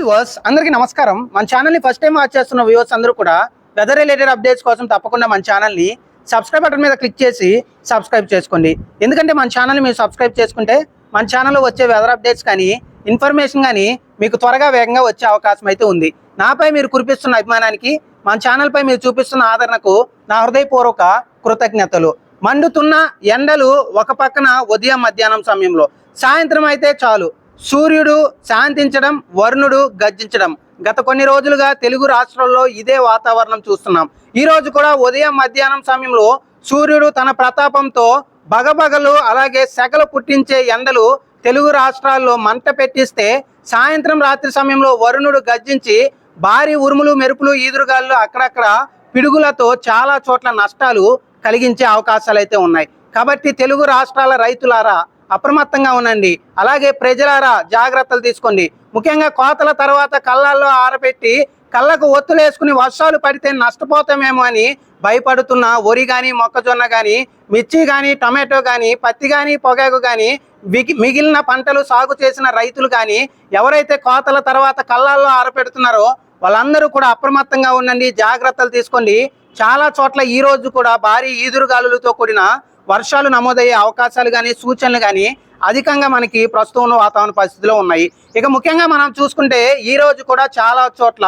Viewers అందరికీ నమస్కారం. మన ఛానల్ని ఫస్ట్ టైం వాచ్ చేస్తున్న వ్యూవర్స్ అందరూ కూడా వెదర్ రిలేటెడ్ అప్డేట్స్ కోసం తప్పకుండా మన ఛానల్ని సబ్స్క్రైబ్ బటన్ మీద క్లిక్ చేసి సబ్స్క్రైబ్ చేసుకోండి. ఎందుకంటే మన ఛానల్ని మీరు సబ్స్క్రైబ్ చేసుకుంటే మన ఛానల్లో వచ్చే వెదర్ అప్డేట్స్ కానీ ఇన్ఫర్మేషన్ కానీ మీకు త్వరగా వేగంగా వచ్చే అవకాశం అయితే ఉంది. నాపై మీరు కురిపిస్తున్న అభిమానానికి మన ఛానల్పై మీరు చూపిస్తున్న ఆదరణకు నా హృదయపూర్వక కృతజ్ఞతలు. మండుతున్న ఎండలు ఒక పక్కన ఉదయం మధ్యాహ్నం సమయంలో. సాయంత్రం అయితే చాలు. సూర్యుడు శాంతించడం వరుణుడు గర్జించడం. గత కొన్ని రోజులుగా తెలుగు రాష్ట్రాల్లో ఇదే వాతావరణం చూస్తున్నాం. ఈ రోజు కూడా ఉదయం మధ్యాహ్నం సమయంలో సూర్యుడు తన ప్రతాపంతో బగబగలు అలాగే సెగలు పుట్టించే ఎండలు తెలుగు రాష్ట్రాల్లో మంట పెట్టిస్తే సాయంత్రం రాత్రి సమయంలో వరుణుడు గర్జించి భారీ ఉరుములు మెరుపులు ఈదురుగాళ్ళు అక్కడక్కడ పిడుగులతో చాలా చోట్ల నష్టాలు కలిగించే అవకాశాలు అయితే ఉన్నాయి. కాబట్టి తెలుగు రాష్ట్రాల రైతులారా అప్రమత్తంగా ఉండండి. అలాగే ప్రజలారా జాగ్రత్తలు తీసుకోండి. ముఖ్యంగా కోతల తర్వాత కళ్ళల్లో ఆరబెట్టి కళ్ళకు ఒత్తులేసుకుని వర్షాలు పడితే నష్టపోతామేమో అని భయపడుతున్న వరి కానీ మొక్కజొన్న కానీ మిర్చి కానీ టమాటో కానీ పత్తి కానీ పొగాకు కానీ మిగిలిన పంటలు సాగు చేసిన రైతులు కానీ ఎవరైతే కోతల తర్వాత కళ్ళల్లో ఆరపెడుతున్నారో వాళ్ళందరూ కూడా అప్రమత్తంగా ఉండండి జాగ్రత్తలు తీసుకోండి. చాలా చోట్ల ఈ రోజు కూడా భారీ ఈదురుగాలులతో కూడిన వర్షాలు నమోదయ్యే అవకాశాలు కానీ సూచనలు కానీ అధికంగా మనకి ప్రస్తుతం ఉన్న వాతావరణ పరిస్థితిలో ఉన్నాయి. ఇక ముఖ్యంగా మనం చూసుకుంటే ఈ రోజు కూడా చాలా చోట్ల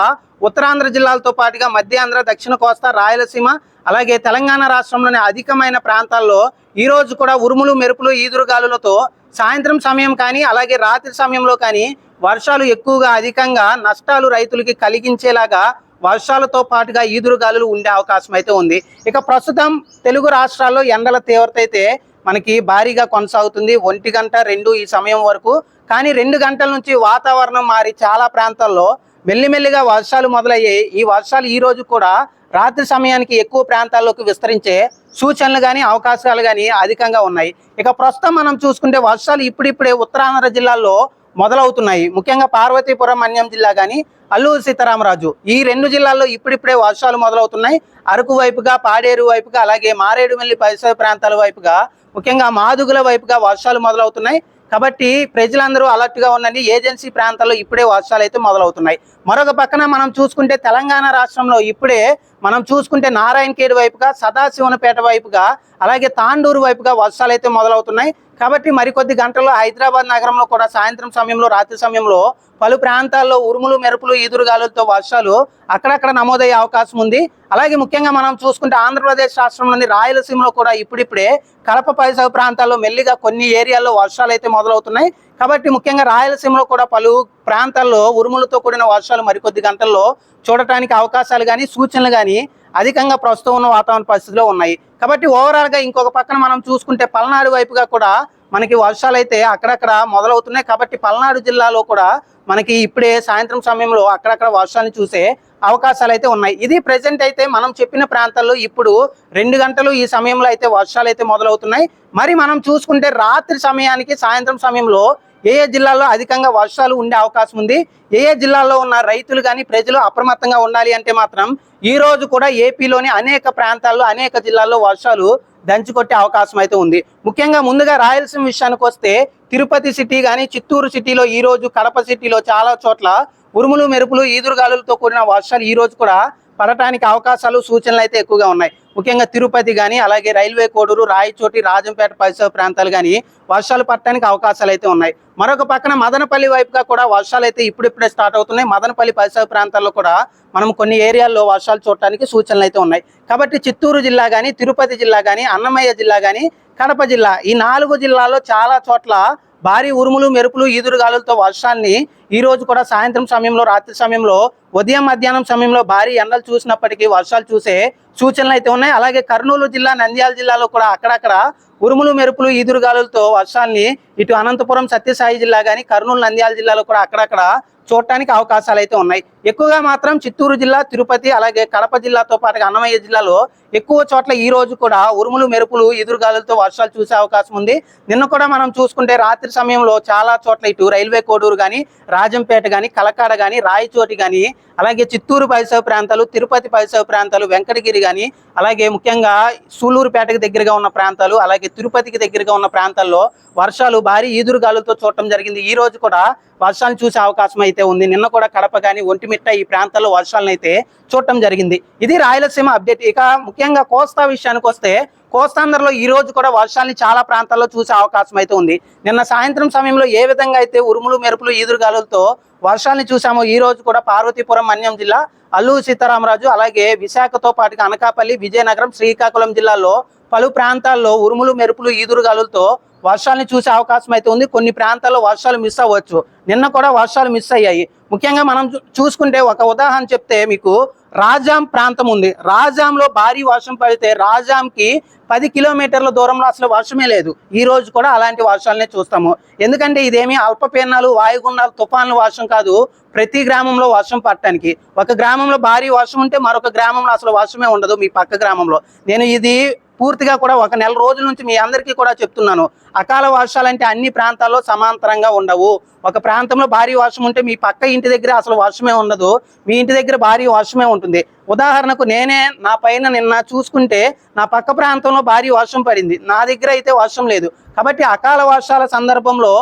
ఉత్తరాంధ్ర జిల్లాలతో పాటుగా మధ్యాంధ్ర దక్షిణ కోస్తా రాయలసీమ అలాగే తెలంగాణ రాష్ట్రంలోని అధికమైన ప్రాంతాల్లో ఈ రోజు కూడా ఉరుములు మెరుపులు ఈదురుగాలులతో సాయంత్రం సమయం కానీ అలాగే రాత్రి సమయంలో కానీ వర్షాలు ఎక్కువగా అధికంగా నష్టాలు రైతులకి కలిగించేలాగా వర్షాలతో పాటుగా ఈదురుగాలులు ఉండే అవకాశం అయితే ఉంది. ఇక ప్రస్తుతం తెలుగు రాష్ట్రాల్లో ఎండల తీవ్రత అయితే మనకి భారీగా కొనసాగుతుంది. ఒంటి గంట రెండు ఈ సమయం వరకు. కానీ రెండు గంటల నుంచి వాతావరణం మారి చాలా ప్రాంతాల్లో మెల్లిమెల్లిగా వర్షాలు మొదలయ్యాయి. ఈ వర్షాలు ఈ రోజు కూడా రాత్రి సమయానికి ఎక్కువ ప్రాంతాల్లోకి విస్తరించే సూచనలు కానీ అవకాశాలు కానీ అధికంగా ఉన్నాయి. ఇక ప్రస్తుతం మనం చూసుకుంటే వర్షాలు ఇప్పుడిప్పుడే ఉత్తరాంధ్ర జిల్లాల్లో మొదలవుతున్నాయి. ముఖ్యంగా పార్వతీపురం మన్యం జిల్లా కానీ అల్లూరు సీతారామరాజు. ఈ రెండు జిల్లాల్లో ఇప్పుడిప్పుడే వర్షాలు మొదలవుతున్నాయి. అరకు వైపుగా పాడేరు వైపుగా అలాగే మారేడుమల్లి పరిసర ప్రాంతాల వైపుగా ముఖ్యంగా మాదుగుల వైపుగా వర్షాలు మొదలవుతున్నాయి. కాబట్టి ప్రజలందరూ అలర్ట్గా ఉండండి. ఏజెన్సీ ప్రాంతాల్లో ఇప్పుడే వర్షాలు అయితే మొదలవుతున్నాయి. మరొక పక్కన మనం చూసుకుంటే తెలంగాణ రాష్ట్రంలో ఇప్పుడే మనం చూసుకుంటే నారాయణఖేడ్ వైపుగా సదాశివనపేట వైపుగా అలాగే తాండూరు వైపుగా వర్షాలు అయితే మొదలవుతున్నాయి. కాబట్టి మరికొద్ది గంటల్లో హైదరాబాద్ నగరంలో కూడా సాయంత్రం సమయంలో రాత్రి సమయంలో పలు ప్రాంతాల్లో ఉరుములు మెరుపులు ఈదురుగాలులతో వర్షాలు అక్కడక్కడ నమోదయ్యే అవకాశం ఉంది. అలాగే ముఖ్యంగా మనం చూసుకుంటే ఆంధ్రప్రదేశ్ రాష్ట్రంలోని రాయలసీమలో కూడా ఇప్పుడిప్పుడే కడప పరిసర ప్రాంతాల్లో మెల్లిగా కొన్ని ఏరియాల్లో వర్షాలు అయితే మొదలవుతున్నాయి. కాబట్టి ముఖ్యంగా రాయలసీమలో కూడా పలు ప్రాంతాల్లో ఉరుములతో కూడిన వర్షాలు మరికొద్ది గంటల్లో చూడటానికి అవకాశాలు కానీ సూచనలు కానీ అధికంగా ప్రస్తుతం ఉన్న వాతావరణ పరిస్థితిలో ఉన్నాయి. కాబట్టి ఓవరాల్గా ఇంకొక పక్కన మనం చూసుకుంటే పల్నాడు వైపుగా కూడా మనకి వర్షాలు అయితే అక్కడక్కడ మొదలవుతున్నాయి కాబట్టి పల్నాడు జిల్లాలో కూడా మనకి ఇప్పుడే సాయంత్రం సమయంలో అక్కడక్కడ వర్షాన్ని చూసే అవకాశాలు అయితే ఉన్నాయి. ఇది ప్రజెంట్ అయితే మనం చెప్పిన ప్రాంతాల్లో ఇప్పుడు రెండు గంటలు ఈ సమయంలో అయితే వర్షాలు అయితే మొదలవుతున్నాయి. మరి మనం చూసుకుంటే రాత్రి సమయానికి సాయంత్రం సమయంలో ఏ ఏ జిల్లాల్లో అధికంగా వర్షాలు ఉండే అవకాశం ఉంది? ఏ ఏ జిల్లాల్లో ఉన్న రైతులు కానీ ప్రజలు అప్రమత్తంగా ఉండాలి అంటే మాత్రం ఈ రోజు కూడా ఏపీలోని అనేక ప్రాంతాల్లో అనేక జిల్లాల్లో వర్షాలు దంచుకొట్టే అవకాశం అయితే ఉంది. ముఖ్యంగా ముందుగా రాయలసీమ విషయానికి వస్తే తిరుపతి సిటీ కానీ చిత్తూరు సిటీలో ఈ రోజు కడప సిటీలో చాలా చోట్ల ఉరుములు మెరుపులు ఈదురుగాలులతో కూడిన వర్షాలు ఈ రోజు కూడా పడటానికి అవకాశాలు సూచనలు అయితే ఎక్కువగా ఉన్నాయి. ముఖ్యంగా తిరుపతి కానీ అలాగే రైల్వే కోడూరు రాయచోటి రాజంపేట పరిసర ప్రాంతాలు కానీ వర్షాలు పడటానికి అవకాశాలు అయితే ఉన్నాయి. మరొక పక్కన మదనపల్లి వైపుగా కూడా వర్షాలు అయితే ఇప్పుడిప్పుడే స్టార్ట్ అవుతున్నాయి. మదనపల్లి పరిసర ప్రాంతాల్లో కూడా మనం కొన్ని ఏరియాల్లో వర్షాలు చూడటానికి సూచనలు అయితే ఉన్నాయి. కాబట్టి చిత్తూరు జిల్లా కానీ తిరుపతి జిల్లా కానీ అన్నమయ్య జిల్లా కానీ కడప జిల్లా ఈ నాలుగు జిల్లాల్లో చాలా చోట్ల భారీ ఉరుములు మెరుపులు ఈదురుగాలులతో వర్షాన్ని ఈ రోజు కూడా సాయంత్రం సమయంలో రాత్రి సమయంలో ఉదయం మధ్యాహ్నం సమయంలో భారీ ఎండలు చూసినప్పటికీ వర్షాలు చూసే సూచనలు అయితే ఉన్నాయి. అలాగే కర్నూలు జిల్లా నంద్యాల జిల్లాలో కూడా అక్కడక్కడ ఉరుములు మెరుపులు ఈదురుగాలులతో వర్షాన్ని ఇటు అనంతపురం సత్యసాయి జిల్లా కానీ కర్నూలు నంద్యాల జిల్లాలో కూడా అక్కడక్కడ చూడటానికి అవకాశాలు అయితే ఉన్నాయి. ఎక్కువగా మాత్రం చిత్తూరు జిల్లా తిరుపతి అలాగే కడప జిల్లాతో పాటుగా అన్నమయ్య జిల్లాలో ఎక్కువ చోట్ల ఈ రోజు కూడా ఉరుములు మెరుపులు ఎదురుగాలులతో వర్షాలు చూసే అవకాశం ఉంది. నిన్న కూడా మనం చూసుకుంటే రాత్రి సమయంలో చాలా చోట్ల ఇటు రైల్వే కోడూరు కానీ రాజంపేట కానీ కలకాడ కానీ రాయచోటి కానీ అలాగే చిత్తూరు పరిసర ప్రాంతాలు తిరుపతి పరిసర ప్రాంతాలు వెంకటగిరి కానీ అలాగే ముఖ్యంగా సూలూరుపేటకి దగ్గరగా ఉన్న ప్రాంతాలు అలాగే తిరుపతికి దగ్గరగా ఉన్న ప్రాంతాల్లో వర్షాలు భారీ ఈదురుగాలులతో చూడటం జరిగింది. ఈ రోజు కూడా వర్షాలు చూసే అవకాశం అయితే అయితే ఉంది. నిన్న కూడా కడప కానీ ఒంటిమిట్ట ఈ ప్రాంతాల్లో వర్షాలను అయితే చూడటం జరిగింది. ఇది రాయలసీమ అప్డేట్. ఇక ముఖ్యంగా కోస్తా విషయానికి వస్తే కోస్తాంధ్రలో ఈ రోజు కూడా వర్షాలని చాలా ప్రాంతాల్లో చూసే అవకాశం అయితే ఉంది. నిన్న సాయంత్రం సమయంలో ఏ విధంగా అయితే ఉరుములు మెరుపులు ఈదురుగాలులతో వర్షాన్ని చూసామో ఈ రోజు కూడా పార్వతీపురం మన్యం జిల్లా అల్లూరు సీతారామరాజు అలాగే విశాఖతో పాటుగా అనకాపల్లి విజయనగరం శ్రీకాకుళం జిల్లాలో పలు ప్రాంతాల్లో ఉరుములు మెరుపులు ఈదురుగాలులతో వర్షాలను చూసే అవకాశం అయితే ఉంది. కొన్ని ప్రాంతాల్లో వర్షాలు మిస్ అవ్వచ్చు. నిన్న కూడా వర్షాలు మిస్ అయ్యాయి. ముఖ్యంగా మనం చూసుకుంటే ఒక ఉదాహరణ చెప్తే మీకు రాజాం ప్రాంతం ఉంది. రాజాంలో భారీ వర్షం పడితే రాజాంకి పది కిలోమీటర్ల దూరంలో అసలు వర్షమే లేదు. ఈ రోజు కూడా అలాంటి వర్షాలనే చూస్తాము. ఎందుకంటే ఇదేమి అల్పపీడనాలు వాయుగుండాలు తుఫాన్లు వర్షం కాదు. ప్రతి గ్రామంలో వర్షం పట్టడానికి ఒక గ్రామంలో భారీ వర్షం ఉంటే మరొక గ్రామంలో అసలు వర్షమే ఉండదు మీ పక్క గ్రామంలో. నేను ఇది పూర్తిగా కూడా ఒక నెల రోజుల నుంచి మీ అందరికీ కూడా చెప్తున్నాను. అకాల వర్షాలంటే అన్ని ప్రాంతాల్లో సమాంతరంగా ఉండవు. ఒక ప్రాంతంలో భారీ వర్షం ఉంటే మీ పక్క ఇంటి దగ్గర అసలు వర్షమే ఉండదు. మీ ఇంటి దగ్గర భారీ వర్షమే ఉంటుంది. ఉదాహరణకు నేనే నా పైన నిన్న చూసుకుంటే నా పక్క ప్రాంతంలో భారీ వర్షం పడింది. నా దగ్గర అయితే వర్షం లేదు. కాబట్టి అకాల వర్షాల సందర్భంలో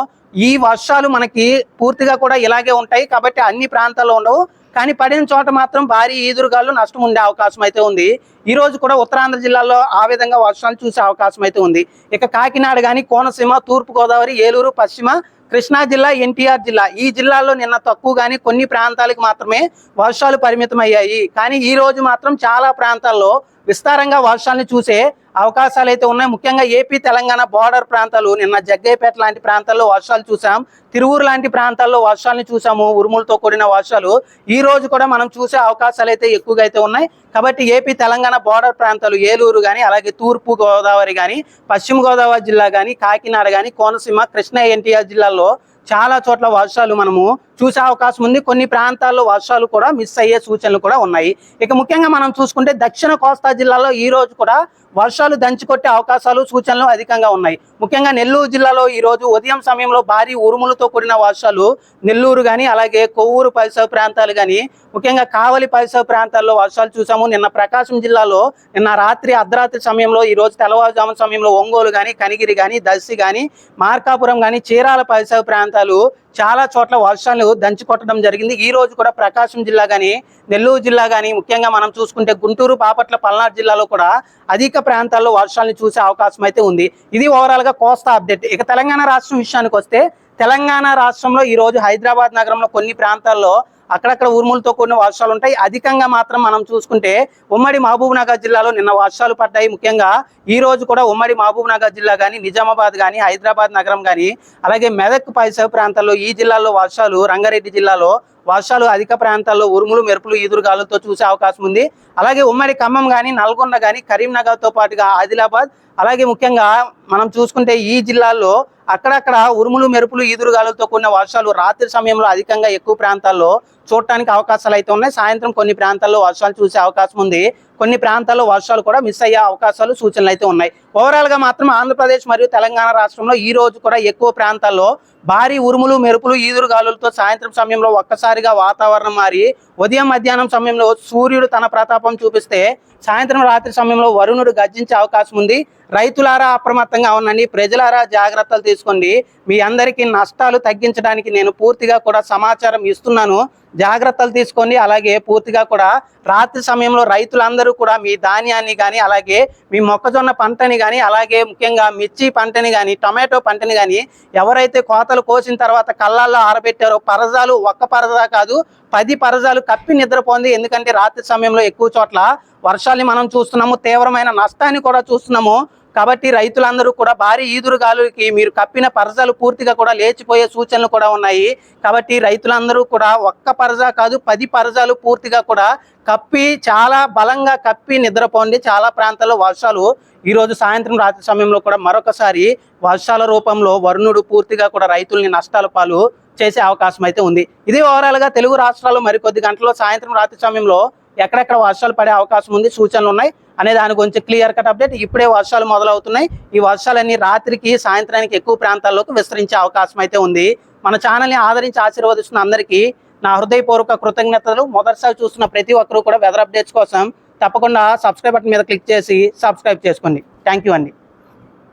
ఈ వర్షాలు మనకి పూర్తిగా కూడా ఇలాగే ఉంటాయి. కాబట్టి అన్ని ప్రాంతాల్లో ఉండవు. కానీ పడిన చోట మాత్రం భారీ ఈదురుగాలు నష్టం ఉండే అవకాశం అయితే ఉంది. ఈ రోజు కూడా ఉత్తరాంధ్ర జిల్లాలో ఆ విధంగా వర్షాలు చూసే అవకాశం అయితే ఉంది. ఇక కాకినాడ కానీ కోనసీమ తూర్పుగోదావరి ఏలూరు పశ్చిమ కృష్ణా జిల్లా ఎన్టీఆర్ జిల్లా ఈ జిల్లాల్లో నిన్న తక్కువ కానీ కొన్ని ప్రాంతాలకు మాత్రమే వర్షాలు పరిమితం అయ్యాయి కానీ ఈ రోజు మాత్రం చాలా ప్రాంతాల్లో విస్తారంగా వర్షాలను చూసే అవకాశాలు అయితే ఉన్నాయి. ముఖ్యంగా ఏపీ తెలంగాణ బార్డర్ ప్రాంతాలు నిన్న జగ్గయ్యపేట లాంటి ప్రాంతాల్లో వర్షాలు చూసాం. తిరువురు లాంటి ప్రాంతాల్లో వర్షాలను చూసాము. ఉరుములతో కూడిన వర్షాలు ఈ రోజు కూడా మనం చూసే అవకాశాలు అయితే ఎక్కువగా అయితే ఉన్నాయి. కాబట్టి ఏపీ తెలంగాణ బోర్డర్ ప్రాంతాలు ఏలూరు కానీ అలాగే తూర్పు గోదావరి కానీ పశ్చిమ గోదావరి జిల్లా కానీ కాకినాడ కానీ కోనసీమ కృష్ణా ఎన్టీఆర్ జిల్లాల్లో చాలా చోట్ల వర్షాలు మనము చూసే అవకాశం ఉంది. కొన్ని ప్రాంతాల్లో వర్షాలు కూడా మిస్ అయ్యే సూచనలు కూడా ఉన్నాయి. ఇక ముఖ్యంగా మనం చూసుకుంటే దక్షిణ కోస్తా జిల్లాలో ఈ రోజు కూడా వర్షాలు దంచుకొట్టే అవకాశాలు సూచనలు అధికంగా ఉన్నాయి. ముఖ్యంగా నెల్లూరు జిల్లాలో ఈరోజు ఉదయం సమయంలో భారీ ఉరుములతో కూడిన వర్షాలు నెల్లూరు కానీ అలాగే కొవ్వూరు పరిసర ప్రాంతాలు కానీ ముఖ్యంగా కావలి పరిసర ప్రాంతాల్లో వర్షాలు చూసాము నిన్న ప్రకాశం జిల్లాలో నిన్న రాత్రి అర్ధరాత్రి సమయంలో ఈరోజు తెల్లవారుజామున సమయంలో ఒంగోలు కానీ కనిగిరి కానీ దర్శి కానీ మార్కాపురం కానీ చీరాల పరిసర ప్రాంతాలు చాలా చోట్ల వర్షాలు దంచి కొట్టడం జరిగింది. ఈ రోజు కూడా ప్రకాశం జిల్లా కానీ నెల్లూరు జిల్లా కానీ ముఖ్యంగా మనం చూసుకుంటే గుంటూరు బాపట్ల పల్నాడు జిల్లాలో కూడా అధిక ప్రాంతాల్లో వర్షాలను చూసే అవకాశం అయితే ఉంది. ఇది ఓవరాల్గా కోస్తా అప్డేట్. ఇక తెలంగాణ రాష్ట్రం విషయానికి వస్తే తెలంగాణ రాష్ట్రంలో ఈరోజు హైదరాబాద్ నగరంలో కొన్ని ప్రాంతాల్లో అక్కడక్కడ ఉరుములతో కూడిన వర్షాలు ఉంటాయి. అధికంగా మాత్రం మనం చూసుకుంటే ఉమ్మడి మహబూబ్ నగర్ జిల్లాలో నిన్న వర్షాలు పడ్డాయి. ముఖ్యంగా ఈ రోజు కూడా ఉమ్మడి మహబూబ్ నగర్ జిల్లా కానీ నిజామాబాద్ కానీ హైదరాబాద్ నగరం కానీ అలాగే మెదక్ పరిసర ప్రాంతాల్లో ఈ జిల్లాల్లో వర్షాలు రంగారెడ్డి జిల్లాలో వర్షాలు అధిక ప్రాంతాల్లో ఉరుములు మెరుపులు ఈదురుగాలులతో చూసే అవకాశం ఉంది. అలాగే ఉమ్మడి ఖమ్మం కానీ నల్గొండ కానీ కరీంనగర్తో పాటుగా ఆదిలాబాద్ అలాగే ముఖ్యంగా మనం చూసుకుంటే ఈ జిల్లాల్లో అక్కడక్కడ ఉరుములు మెరుపులు ఈదురుగాలులతో కూడిన వర్షాలు రాత్రి సమయంలో అధికంగా ఎక్కువ ప్రాంతాల్లో చూడటానికి అవకాశాలు అయితే ఉన్నాయి. సాయంత్రం కొన్ని ప్రాంతాల్లో వర్షాలు చూసే అవకాశం ఉంది. కొన్ని ప్రాంతాల్లో వర్షాలు కూడా మిస్ అయ్యే అవకాశాలు సూచనలు అయితే ఉన్నాయి. ఓవరాల్గా మాత్రం ఆంధ్రప్రదేశ్ మరియు తెలంగాణ రాష్ట్రంలో ఈ రోజు కూడా ఎక్కువ ప్రాంతాల్లో భారీ ఉరుములు మెరుపులు ఈదురుగాలులతో సాయంత్రం సమయంలో ఒక్కసారిగా వాతావరణం మారి ఉదయం మధ్యాహ్నం సమయంలో సూర్యుడు తన ప్రతాపం చూపిస్తే సాయంత్రం రాత్రి సమయంలో వరుణుడు గర్జించే అవకాశం ఉంది. రైతులారా అప్రమత్తంగా ఉండండి ప్రజలారా జాగ్రత్తలు తీసుకోండి. మీ అందరికీ నష్టాలు తగ్గించడానికి నేను పూర్తిగా కూడా సమాచారం ఇస్తున్నాను. జాగ్రత్తలు తీసుకొని అలాగే పూర్తిగా కూడా రాత్రి సమయంలో రైతులందరూ కూడా మీ ధాన్యాన్ని కానీ అలాగే మీ మొక్కజొన్న పంటని కానీ అలాగే ముఖ్యంగా మిర్చి పంటని కానీ టమాటో పంటని కానీ ఎవరైతే కోతలు కోసిన తర్వాత కళ్ళాల్లో ఆరబెట్టారో పరజాలు ఒక్క పరజా కాదు పది పరజాలు కప్పి నిద్రపోంది ఎందుకంటే రాత్రి సమయంలో ఎక్కువ చోట్ల వర్షాల్ని మనం చూస్తున్నాము తీవ్రమైన నష్టాన్ని కూడా చూస్తున్నాము. కాబట్టి రైతులందరూ కూడా భారీ ఈదురుగాలుకి మీరు కప్పిన పరజాలు పూర్తిగా కూడా లేచిపోయే సూచనలు కూడా ఉన్నాయి. కాబట్టి రైతులందరూ కూడా ఒక్క పరజా కాదు పది పరజాలు పూర్తిగా కూడా కప్పి చాలా బలంగా కప్పి నిద్రపోండి. చాలా ప్రాంతాల్లో వర్షాలు ఈరోజు సాయంత్రం రాత్రి సమయంలో కూడా మరొకసారి వర్షాల రూపంలో వరుణుడు పూర్తిగా కూడా రైతుల్ని నష్టాల పాలు చేసే అవకాశం అయితే ఉంది. ఇది ఓవరాల్గా తెలుగు రాష్ట్రాల్లో మరికొద్ది గంటల్లో సాయంత్రం రాత్రి సమయంలో ఎక్కడెక్కడ వర్షాలు పడే అవకాశం ఉంది సూచనలు ఉన్నాయి అనే దాని గురించి క్లియర్ కట్ అప్డేట్ ఇప్పుడే వర్షాలు మొదలవుతున్నాయి. ఈ వర్షాలన్నీ రాత్రికి సాయంత్రానికి ఎక్కువ ప్రాంతాల్లోకి విస్తరించే అవకాశం అయితే ఉంది. మన ఛానల్ని ఆదరించి ఆశీర్వదిస్తున్న అందరికీ నా హృదయపూర్వక కృతజ్ఞతలు. మొదటిసారి చూస్తున్న ప్రతి ఒక్కరూ కూడా వెదర్ అప్డేట్స్ కోసం తప్పకుండా సబ్స్క్రైబ్ బటన్ మీద క్లిక్ చేసి సబ్స్క్రైబ్ చేసుకోండి. థ్యాంక్ యూ అండి.